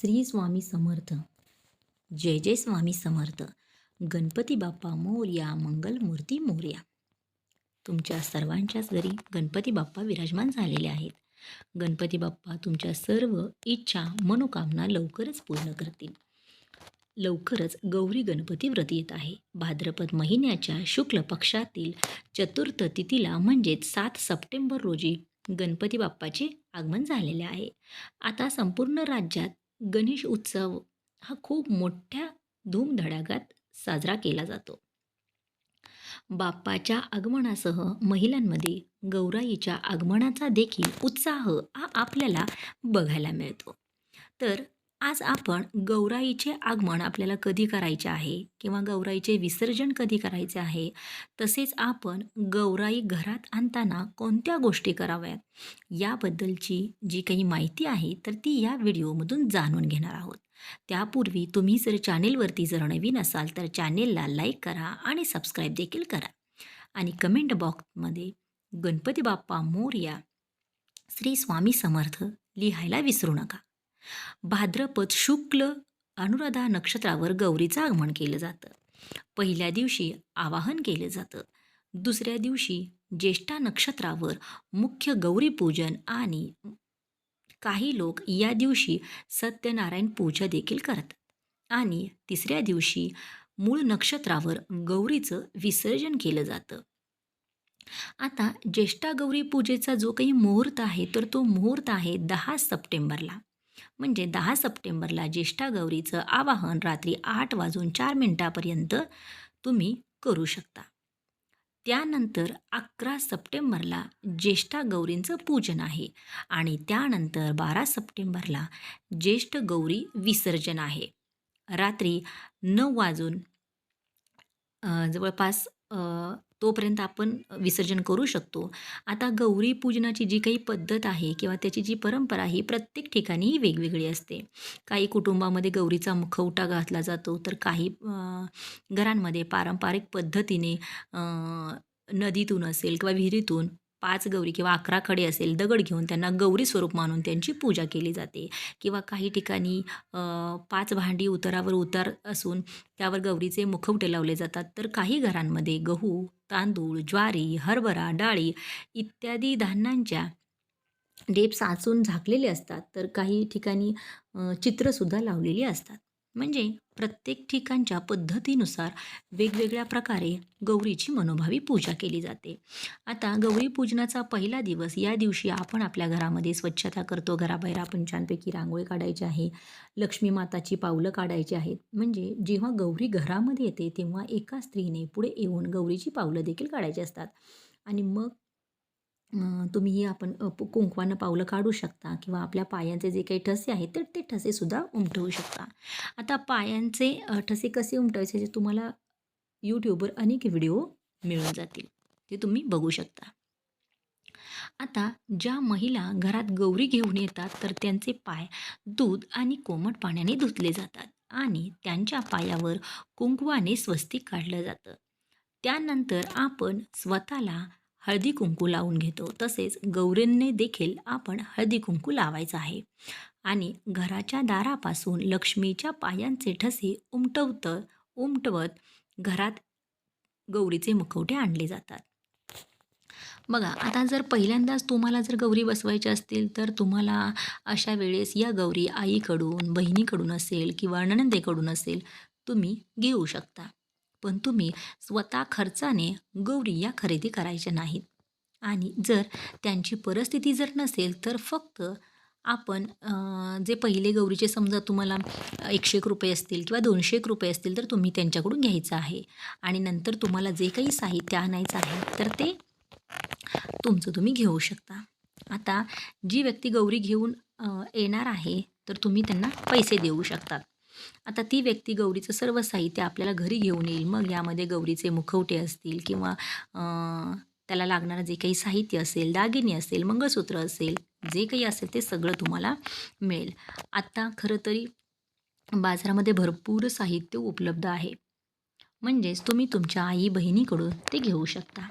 श्री स्वामी समर्थ. जय जय स्वामी समर्थ. गणपती बाप्पा मोरया मंगलमूर्ती मोर्या. तुमच्या सर्वांच्याच घरी गणपती बाप्पा विराजमान झालेले आहेत. गणपती बाप्पा तुमच्या सर्व इच्छा मनोकामना लवकरच पूर्ण करतील. लवकरच गौरी गणपती व्रत येत आहे. भाद्रपद महिन्याच्या शुक्ल पक्षातील चतुर्थ तिथीला म्हणजेच सात सप्टेंबर रोजी गणपती बाप्पाचे आगमन झालेले आहे. आता संपूर्ण राज्यात गणेश उत्सव हा खूप मोठ्या धूमधडाक्यात साजरा केला जातो. बाप्पाच्या आगमनासह महिलांमध्ये गौराईच्या आगमनाचा देखील उत्साह हा आपल्याला बघायला मिळतो. तर आज आपण गौराईचे आगमन आपल्याला कधी करायचे आहे किंवा गौराईचे विसर्जन कधी करायचे आहे तसेच आपण गौराई घरात आणताना कोणत्या गोष्टी कराव्यात? याबद्दलची जी काही माहिती आहे तर ती या व्हिडिओमधून जाणून घेणार आहोत. त्यापूर्वी तुम्ही जर चॅनेलवरती जर नवीन असाल तर चॅनेलला लाईक करा आणि सबस्क्राईब देखील करा. आणि कमेंट बॉक्समध्ये गणपती बाप्पा मोर्या श्री स्वामी समर्थ लिहायला विसरू नका. भाद्रपद शुक्ल अनुराधा नक्षत्रावर गौरीचं आगमन केलं जातं. पहिल्या दिवशी आवाहन केलं जातं. दुसऱ्या दिवशी ज्येष्ठा नक्षत्रावर मुख्य गौरीपूजन आणि काही लोक या दिवशी सत्यनारायण पूजा देखील करतात. आणि तिसऱ्या दिवशी मूळ नक्षत्रावर गौरीचं विसर्जन केलं जातं. आता ज्येष्ठा गौरी पूजेचा जो काही मुहूर्त आहे तर तो मुहूर्त आहे दहा सप्टेंबरला. म्हणजे दहा सप्टेंबरला ज्येष्ठा गौरीचं आवाहन रात्री आठ वाजून चार मिनटापर्यंत तुम्ही करू शकता. त्यानंतर अकरा सप्टेंबरला ज्येष्ठा गौरींचं पूजन आहे आणि त्यानंतर बारा सप्टेंबरला ज्येष्ठ गौरी विसर्जन आहे. रात्री नऊ वाजून जवळपास तोपर्यंत आपण विसर्जन करू शकतो. आता गौरी पूजनाची जी काही पद्धत आहे किंवा त्याची जी परंपरा आहे ही प्रत्येक ठिकाणी ही वेगवेगळी असते. काही कुटुंबामध्ये गौरीचा मुखवटा घातला जातो तर काही घरांमध्ये पारंपरिक पद्धतीने नदीतून असेल किंवा विहिरीतून पाच गौरी किंवा अकरा खडे असेल दगड घेऊन त्यांना गौरी स्वरूप मानून त्यांची पूजा केली जाते. किंवा काही ठिकाणी पाच भांडी उतारावर उतार असून त्यावर गौरीचे मुखवटे लावले जातात. तर काही घरांमध्ये गहू तांदूळ ज्वारी हरभरा डाळी इत्यादी धान्यांच्या डेप साचून झाकलेले असतात. तर काही ठिकाणी चित्रसुद्धा लावलेली असतात. म्हणजे प्रत्येक ठिकाणच्या पद्धतीनुसार वेगवेगळ्या प्रकारे गौरीची मनोभावी पूजा केली जाते. आता गौरी पूजनाचा पहिला दिवस या दिवशी आपण आपल्या घरामध्ये स्वच्छता करतो. घराबाहेर आपण छानपैकी रांगोळी काढायची आहे लक्ष्मी माताची पावलं काढायची आहेत. म्हणजे जेव्हा गौरी घरामध्ये येते तेव्हा एका स्त्रीने पुढे येऊन गौरीची पावलं देखील काढायची असतात. आणि मग तुम्हीही आपण कुंकवानं पावलं काढू शकता किंवा आपल्या पायांचे जे काही ठसे आहेत तर ते ठसेसुद्धा उमटवू शकता. आता पायांचे ठसे कसे उमटवायचे जे तुम्हाला यूट्यूबवर अनेक व्हिडिओ मिळून जातील ते तुम्ही बघू शकता. आता ज्या महिला घरात गौरी घेऊन येतात तर त्यांचे पाय दूध आणि कोमट पाण्याने धुतले जातात आणि त्यांच्या पायावर कुंकवाने स्वस्तिक काढलं जातं. त्यानंतर आपण स्वतःला हळदी कुंकू लावून घेतो. तसेच गौरींने देखील आपण हळदी कुंकू लावायचं आहे. आणि घराच्या दारापासून लक्ष्मीच्या पायांचे ठसे उमटवत उमटवत घरात गौरीचे मुखवटे आणले जातात. बघा आता जर पहिल्यांदाच तुम्हाला जर गौरी बसवायच्या असतील तर तुम्हाला अशा वेळेस या गौरी आईकडून बहिणीकडून असेल किंवा नणंदेकडून असेल तुम्ही घेऊ शकता. पण तुम्ही स्वतः खर्चाने गौरी या खरेदी करायच्या नाहीत. आणि जर त्यांची परिस्थिती जर नसेल तर फक्त आपण जे पहिले गौरीचे समजा तुम्हाला एकशे एक रुपये असतील किंवा दोनशे एक रुपये असतील तर तुम्ही त्यांच्याकडून घ्यायचं आहे. आणि नंतर तुम्हाला जे काही साहित्य आणायचं आहे तर ते तुमचं तुम्ही घेऊ शकता. आता जी व्यक्ती गौरी घेऊन येणार आहे तर तुम्ही त्यांना पैसे देऊ शकतात आता ती व्यक्ती गौरीचं सर्व साहित्य आपल्याला घरी घेऊन येईल. मग यामध्ये गौरीचे मुखवटे असतील किंवा त्याला लागणारं जे काही साहित्य असेल दागिने असेल मंगळसूत्र असेल जे काही असेल ते सगळं तुम्हाला मिळेल. आत्ता खरं तरी बाजारामध्ये भरपूर साहित्य उपलब्ध आहे. म्हणजेच तुम्ही तुमच्या आई बहिणीकडून ते घेऊ शकता.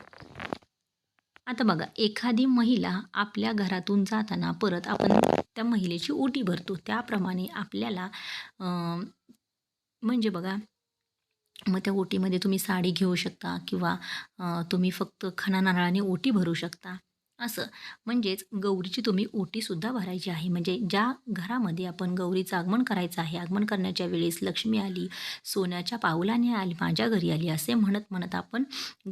आता बघा एखादी महिला आपल्या घरातून जाताना परत आपण त्या महिलेची ओटी भरतो. त्याप्रमाणे आपल्याला म्हणजे बघा मग त्या ओटीमध्ये तुम्ही साडी घेऊ शकता किंवा तुम्ही फक्त खणा नारळाने ओटी भरू शकता. असं. म्हणजेच गौरीची तुम्ही ओटीसुद्धा भरायची आहे. म्हणजे ज्या घरामध्ये आपण गौरीचं आगमन करायचं आहे आगमन करण्याच्या वेळेस लक्ष्मी आली सोन्याच्या पावलाने आली माझ्या घरी आली असे म्हणत म्हणत आपण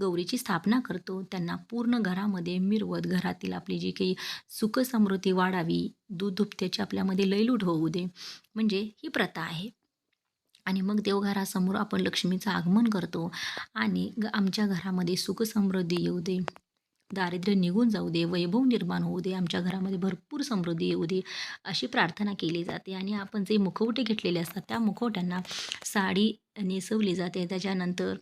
गौरीची स्थापना करतो. त्यांना पूर्ण घरामध्ये मिरवत घरातील आपली जी काही सुखसमृद्धी वाढावी दूध दुभत्याची आपल्यामध्ये लयलूट होऊ दे. म्हणजे ही प्रथा आहे. आणि मग देवघरासमोर आपण लक्ष्मीचं आगमन करतो. आणि ग आमच्या घरामध्ये सुखसमृद्धी येऊ दे. दारिद्र्य निघून जाऊ दे वैभव निर्माण होऊ दे आमच्या घरामध्ये भरपूर समृद्धी येऊ दे अशी प्रार्थना केली जाते. आणि आपण जे मुखवटे घेतलेले असतात त्या मुखवट्यांना साडी नेसवली जाते. त्याच्यानंतर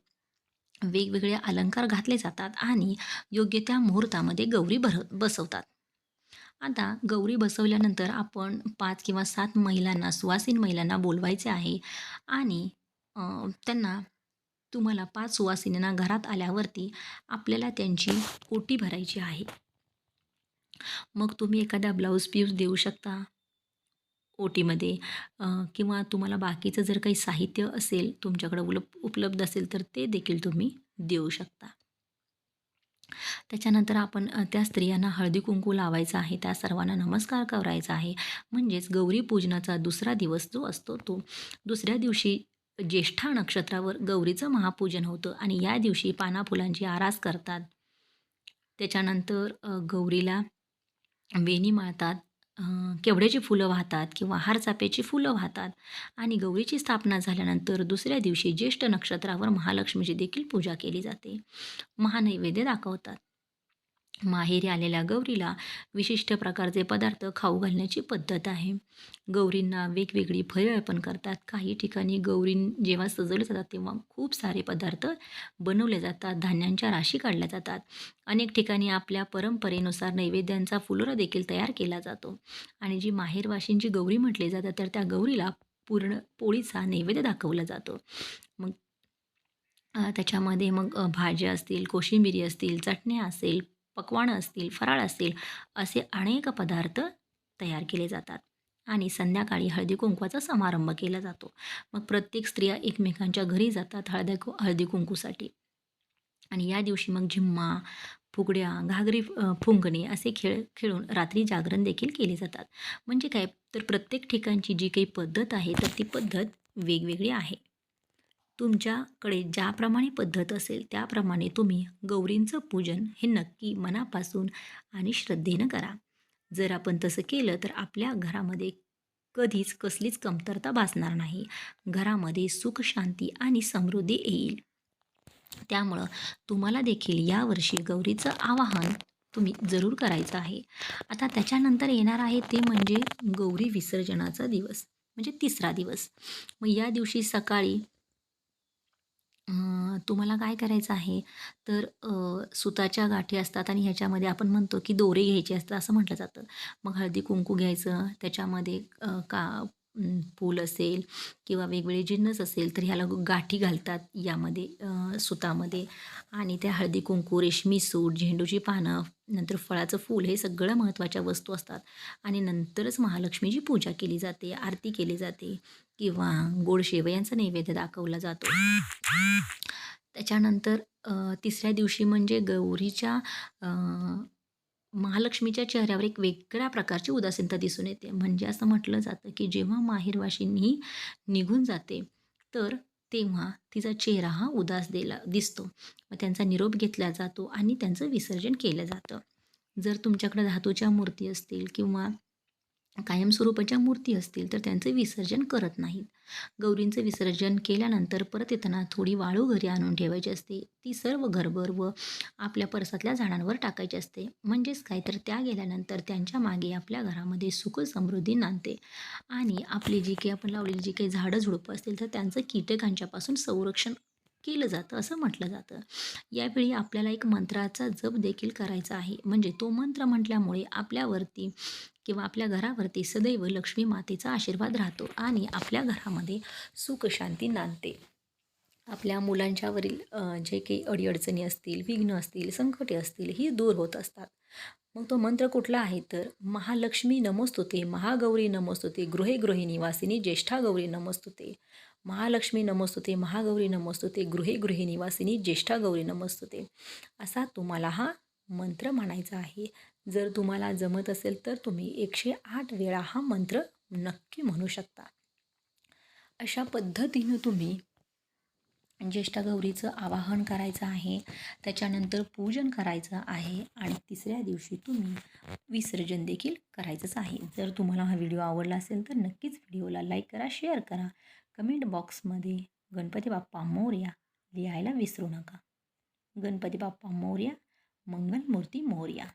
वेगवेगळे अलंकार घातले जातात आणि योग्य त्या मुहूर्तामध्ये गौरी भर बसवतात. आता गौरी बसवल्यानंतर आपण पाच किंवा सात महिलांना सुवासीन महिलांना बोलवायचे आहे. आणि त्यांना तुम्हाला पाच सुवासिनींना घरात आल्यावरती आपल्याला त्यांची ओटी भरायची आहे. मग तुम्ही एखादा ब्लाऊज पीस देऊ शकता ओटीमध्ये. किंवा तुम्हाला बाकीचं जर काही साहित्य असेल तुमच्याकडं उलप उपलब्ध असेल तर ते देखील तुम्ही देऊ शकता. त्याच्यानंतर आपण त्या स्त्रियांना हळदी कुंकू लावायचा आहे. त्या सर्वांना नमस्कार करायचा आहे. म्हणजेच गौरी पूजनाचा दुसरा दिवस जो असतो तो. दुसऱ्या दिवशी ज्येष्ठा नक्षत्रावर गौरीचं महापूजन होतं आणि या दिवशी पाना फुलांची आरास करतात. त्याच्यानंतर गौरीला वेणी माळतात केवड्याची फुलं वाहतात किंवा हारचाप्याची फुलं वाहतात आणि गौरीची स्थापना झाल्यानंतर दुसऱ्या दिवशी ज्येष्ठ नक्षत्रावर महालक्ष्मीची देखील पूजा केली जाते. महानैवेद्य दाखवतात. माहेरी आलेल्या गौरीला विशिष्ट प्रकारचे पदार्थ खाऊ घालण्याची पद्धत आहे. गौरींना वेगवेगळी फळे अर्पण करतात. काही ठिकाणी गौरी जेव्हा सजवले जातात तेव्हा खूप सारे पदार्थ बनवले जातात. धान्यांच्या राशी काढल्या जातात. अनेक ठिकाणी आपल्या परंपरेनुसार नैवेद्यांचा फुलोरा देखील तयार केला जातो. आणि जी माहेरवाशींची गौरी म्हटली जातात तर त्या गौरीला पूर्ण पोळीचा नैवेद्य दाखवला जातो. मग त्याच्यामध्ये मग भाज्या असतील कोशिंबिरी असतील चटण्या असेल पक्वाणं असतील फराळ असतील असे अनेक पदार्थ तयार केले जातात. आणि संध्याकाळी हळदी कुंकवाचा समारंभ केला जातो. मग प्रत्येक स्त्रिया एकमेकांच्या घरी जातात हळदी कु हळदी कुंकूसाठी. आणि या दिवशी मग झिम्मा फुगड्या घागरी फुंकणे असे खेळ खेळून रात्री जागरण देखील केले जातात. म्हणजे काय? तर प्रत्येक ठिकाणची जी काही पद्धत आहे तर ती पद्धत वेगवेगळी आहे. तुमच्याकडे ज्याप्रमाणे पद्धत असेल त्याप्रमाणे तुम्ही गौरींचं पूजन हे नक्की मनापासून आणि श्रद्धेनं करा. जर आपण तसं केलं तर आपल्या घरामध्ये कधीच कसलीच कमतरता भासणार नाही. घरामध्ये सुख शांती आणि समृद्धी येईल. त्यामुळं तुम्हाला देखील यावर्षी गौरीचं आवाहन तुम्ही जरूर करायचं आहे. आता त्याच्यानंतर येणार आहे ते म्हणजे गौरी विसर्जनाचा दिवस म्हणजे तिसरा दिवस. मग या दिवशी सकाळी तुम्हाला काय करायचं आहे? तर अ, सुताच्या गाठी असतात आणि ह्याच्यामध्ये आपण म्हणतो की दोरे घ्यायचे असतात असं म्हटलं जातं. मग हळदी कुंकू घ्यायचं त्याच्यामध्ये अ, का अं, फूल असेल किंवा वेगवेगळे जिन्नस असेल तर ह्याला गाठी घालतात यामध्ये अ, सुतामध्ये. आणि त्या हळदी कुंकू रेशमी सूट झेंडूची पानं नंतर फळाचं फूल हे सगळं महत्त्वाच्या वस्तू असतात. आणि नंतरच महालक्ष्मीची पूजा केली जाते आरती केली जाते. किंवा गोड शेवयांचा नैवेद्य दाखवला जातो. त्याच्यानंतर तिसऱ्या दिवशी म्हणजे गौरीच्या महालक्ष्मीच्या चेहऱ्यावर एक वेगळ्या प्रकारची उदासीनता दिसून येते. म्हणजे असं म्हटलं जातं की जेव्हा माहेरवाशींनी निघून जाते तर तेव्हा तिचा चेहरा हा उदास दिला दिसतो. मग त्यांचा निरोप घेतला जातो आणि त्यांचं विसर्जन केलं जातं. जर तुमच्याकडे धातूच्या मूर्ती असतील किंवा कायमस्वरूपाच्या मूर्ती असतील तर त्यांचं विसर्जन करत नाहीत. गौरींचं विसर्जन केल्यानंतर परत येताना थोडी वाळू घरी आणून ठेवायची असते. ती सर्व घरभर व आपल्या परसातल्या झाडांवर टाकायची असते. म्हणजेच काय? तर त्या गेल्यानंतर त्यांच्या मागे आपल्या घरामध्ये सुख समृद्धी नांदते. आणि आपली जी काही आपण लावलेली जी काही झाडं झुडपं असतील तर त्यांचं कीटकांच्यापासून संरक्षण केलं जातं असं म्हटलं जातं. यावेळी आपल्याला एक मंत्राचा जप देखील करायचा आहे. म्हणजे तो मंत्र म्हटल्यामुळे आपल्यावरती किंवा आपल्या घरावरती सदैव लक्ष्मी मातेचा आशीर्वाद राहतो आणि आपल्या घरामध्ये सुख शांती नांदते. आपल्या मुलांच्यावरील जे काही अडीअडचणी असतील विघ्न असतील संकटे असतील ही दूर होत असतात. मग तो मंत्र कुठला आहे? तर महालक्ष्मी नमस्तुते महागौरी नमस्तुते गृहे गृहे निवासिनी ज्येष्ठा गौरी नमस्तुते. महालक्ष्मी नमस्तुते महागौरी नमस्तुते गृहे गृहे निवासिनी ज्येष्ठा गौरी नमस्तुते. असा तुम्हाला हा मंत्र म्हणायचा आहे. जर तुम्हाला जमत असेल तर तुम्ही एकशे आठ वेळा हा मंत्र नक्की म्हणू शकता. अशा पद्धतीनं तुम्ही ज्येष्ठा गौरीचं आवाहन करायचं आहे त्याच्यानंतर पूजन करायचं आहे आणि तिसऱ्या दिवशी तुम्ही विसर्जन देखील करायचंच आहे. जर तुम्हाला हा व्हिडिओ आवडला असेल तर नक्कीच व्हिडिओला लाईक करा शेअर करा. कमेंट बॉक्समध्ये गणपती बाप्पा मोर्या लिहायला विसरू नका. गणपती बाप्पा मोर्या मंगलमूर्ती मोर्या.